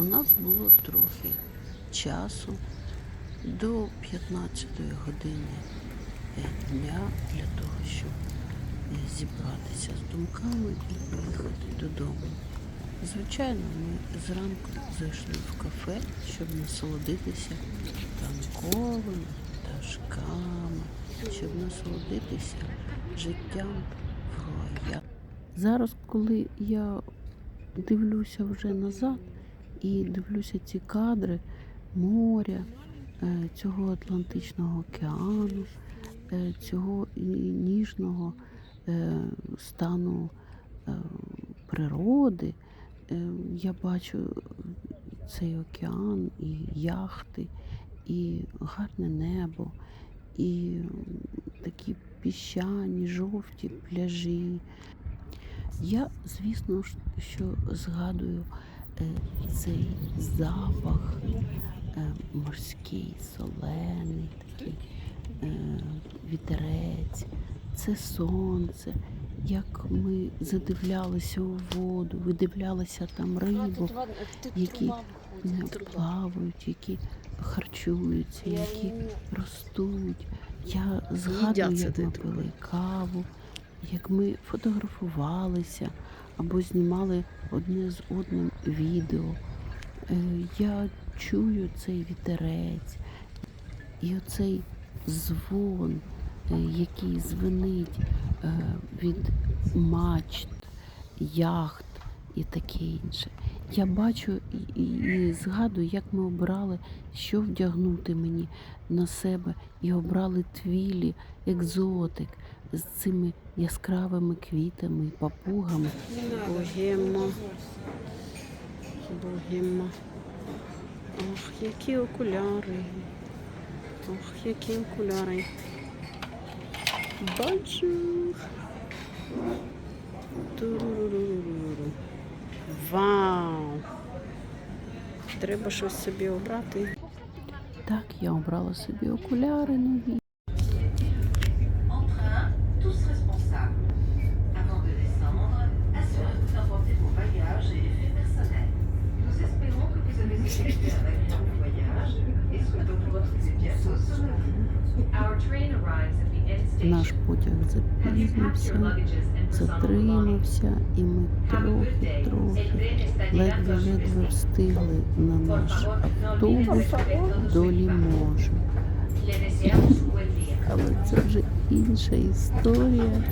у нас було трохи часу до 15 години е, дня для того, щоб е, зібратися з думками і поїхати додому. Звичайно, ми зранку зайшли в кафе, щоб насолодитися танковими пташками, щоб насолодитися життям в роя. Зараз, коли я дивлюся вже назад і дивлюся ці кадри моря, е, цього Атлантичного океану, е, цього ніжного е, стану природи. Я бачу цей океан і яхти, і гарне небо, і такі піщані, жовті пляжі. Я, звісно що згадую цей запах е, морський, солений, такий е, вітерець, це сонце, як ми задивлялися у воду, видивлялися там рибу, які плавають, які харчуються, які ростуть. Я згадую, як ми пили каву, як ми фотографувалися або знімали одне з одним відео. Е, Я чую цей вітерець і оцей звон, е, який звенить е, від мачт, яхт і таке інше. Я бачу і, згадую, як ми обирали, що вдягнути мені на себе, і обрали твілі, екзотик з цими яскравими квітами і папугами. Богема. Богема. Ох, які окуляри. Ох, які окуляри. Бачу. Вау! Треба щось собі обрати. Так, я обрала собі окуляри нові. Наш потяг запізнився, затримався, і ми трохи, трохи, ледве-ледве встигли на наш автобус до Ліможу. Але це вже інша історія.